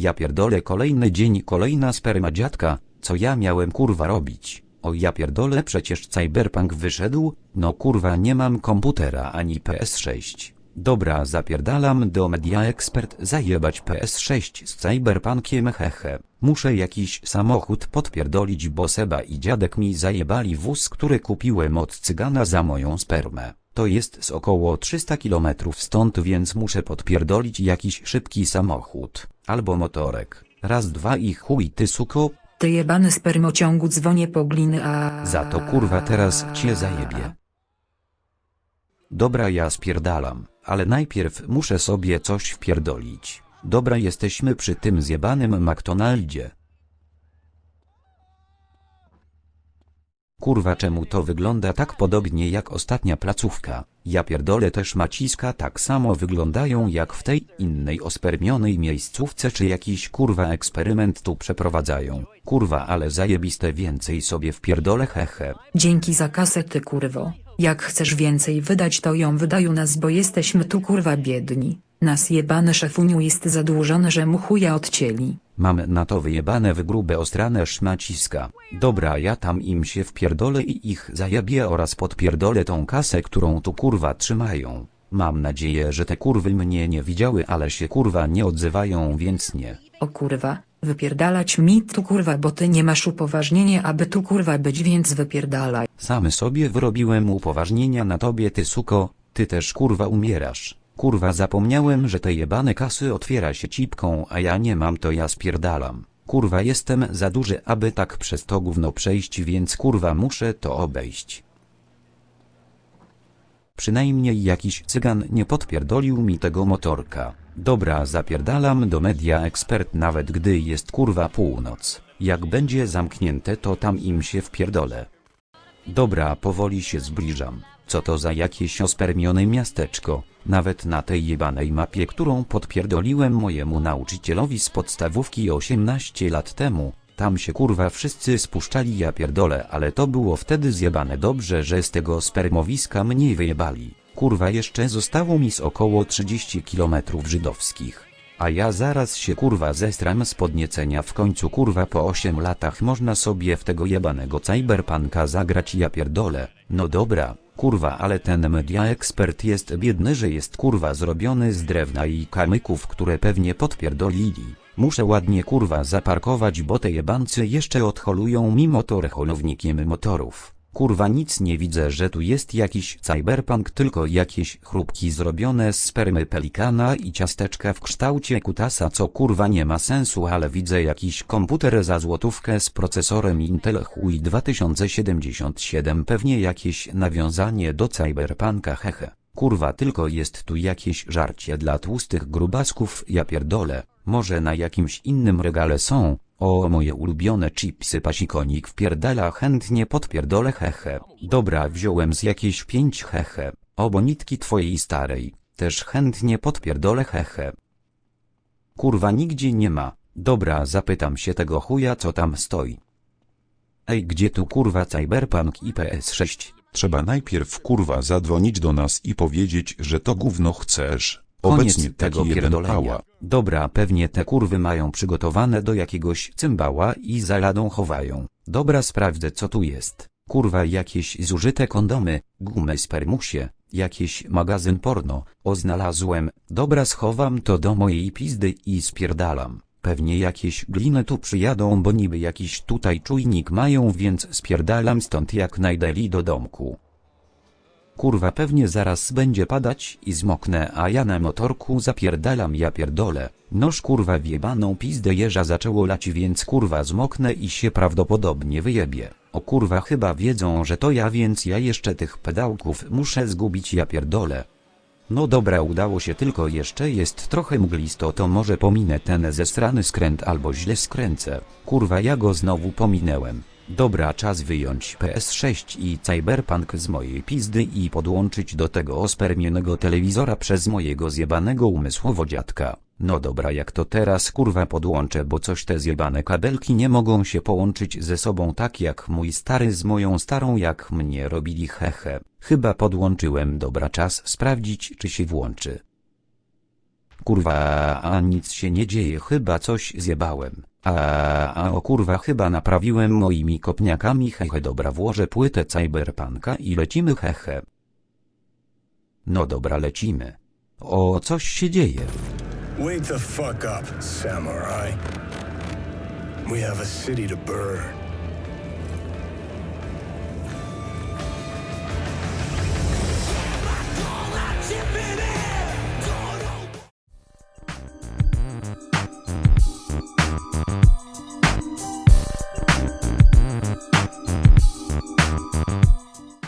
Ja pierdolę kolejny dzień, kolejna sperma dziadka, co ja miałem kurwa robić? O ja pierdolę przecież Cyberpunk wyszedł, no kurwa nie mam komputera ani PS6. Dobra zapierdalam do Media Expert zajebać PS6 z Cyberpunkiem hehe. Muszę jakiś samochód podpierdolić bo Seba i dziadek mi zajebali wóz który kupiłem od cygana za moją spermę. To jest z około 300 km stąd więc muszę podpierdolić jakiś szybki samochód. Albo motorek. Raz dwa i chuj ty suko, Ty jebany spermociągu dzwonię po gliny a... Za to kurwa teraz cię zajebie. Dobra ja spierdalam, ale najpierw muszę sobie coś wpierdolić. Dobra jesteśmy przy tym zjebanym McDonaldzie. Kurwa czemu to wygląda tak podobnie jak ostatnia placówka? Ja pierdolę też maciska tak samo wyglądają jak w tej innej ospermionej miejscówce czy jakiś kurwa eksperyment tu przeprowadzają. Kurwa ale zajebiste więcej sobie wpierdolę hehe. Dzięki za kasę ty kurwo. Jak chcesz więcej wydać to ją wydają nas bo jesteśmy tu kurwa biedni. Nas jebany szefuniu jest zadłużony że mu chuja odcięli. Mam na to wyjebane w grube ostrane szmaciska. Dobra ja tam im się wpierdolę i ich zajebię oraz podpierdolę tą kasę którą tu kurwa trzymają. Mam nadzieję że te kurwy mnie nie widziały ale się kurwa nie odzywają więc nie. O kurwa, wypierdalać mi tu kurwa bo ty nie masz upoważnienia aby tu kurwa być więc wypierdalaj. Sam sobie wyrobiłem upoważnienia na tobie ty suko, ty też kurwa umierasz. Kurwa zapomniałem, że te jebane kasy otwiera się cipką, a ja nie mam to ja spierdalam. Kurwa jestem za duży, aby tak przez to gówno przejść, więc kurwa muszę to obejść. Przynajmniej jakiś cygan nie podpierdolił mi tego motorka. Dobra zapierdalam do media ekspert nawet gdy jest kurwa północ. Jak będzie zamknięte to tam im się wpierdolę. Dobra, powoli się zbliżam. Co to za jakieś ospermione miasteczko? Nawet na tej jebanej mapie, którą podpierdoliłem mojemu nauczycielowi z podstawówki 18 lat temu, tam się kurwa wszyscy spuszczali ja pierdolę, ale to było wtedy zjebane dobrze, że z tego spermowiska mniej wyjebali. Kurwa jeszcze zostało mi z około 30 kilometrów żydowskich. A ja zaraz się kurwa zestram z podniecenia w końcu kurwa po 8 latach można sobie w tego jebanego cyberpunka zagrać ja pierdolę. No dobra, kurwa ale ten media ekspert jest biedny, że jest kurwa zrobiony z drewna i kamyków, które pewnie podpierdolili. Muszę ładnie kurwa zaparkować, bo te jebańcy jeszcze odholują mi motor holownikiem motorów. Kurwa nic nie widzę, że tu jest jakiś cyberpunk, tylko jakieś chrupki zrobione z spermy pelikana i ciasteczka w kształcie kutasa, co kurwa nie ma sensu, ale widzę jakiś komputer za złotówkę z procesorem Intel Hui 2077, pewnie jakieś nawiązanie do cyberpunka hehe. Kurwa tylko jest tu jakieś żarcie dla tłustych grubasków, ja pierdolę, może na jakimś innym regale są, o moje ulubione chipsy pasikonik wpierdala chętnie podpierdolę hehe. Dobra wziąłem z jakieś pięć hehe. Obo nitki twojej starej. Też chętnie podpierdolę hehe. Kurwa nigdzie nie ma. Dobra zapytam się tego chuja co tam stoi. Ej gdzie tu kurwa cyberpunk i PS6? Trzeba najpierw kurwa zadzwonić do nas i powiedzieć, że to gówno chcesz. Koniec Obecnie tego pierdolenia. Dobra, pewnie te kurwy mają przygotowane do jakiegoś cymbała i za ladą chowają. Dobra, sprawdzę co tu jest. Kurwa, jakieś zużyte kondomy, gumy spermusie, jakieś magazyn porno. O, znalazłem. Dobra, schowam to do mojej pizdy i spierdalam. Pewnie jakieś gliny tu przyjadą, bo niby jakiś tutaj czujnik mają, więc spierdalam stąd jak najdalej do domku. Kurwa pewnie zaraz będzie padać i zmoknę, a ja na motorku zapierdalam ja pierdolę. Noż kurwa wjebaną pizdę jeża zaczęło lać więc kurwa zmoknę i się prawdopodobnie wyjebie. O kurwa chyba wiedzą, że to ja więc ja jeszcze tych pedałków muszę zgubić ja pierdolę. No dobra udało się tylko jeszcze jest trochę mglisto to może pominę ten zestrany skręt albo źle skręcę. Kurwa ja go znowu pominęłem. Dobra czas wyjąć PS6 i Cyberpunk z mojej pizdy i podłączyć do tego ospermionego telewizora przez mojego zjebanego umysłowo dziadka. No dobra jak to teraz kurwa podłączę bo coś te zjebane kabelki nie mogą się połączyć ze sobą tak jak mój stary z moją starą jak mnie robili hehe. Chyba podłączyłem dobra czas sprawdzić czy się włączy. Kurwa, a nic się nie dzieje, chyba coś zjebałem. A, a o kurwa, chyba naprawiłem moimi kopniakami, hehe, dobra, włożę płytę cyberpunka i lecimy, hehe. No dobra, lecimy. O, coś się dzieje. Wake the fuck up, samurai. We have a city to burn.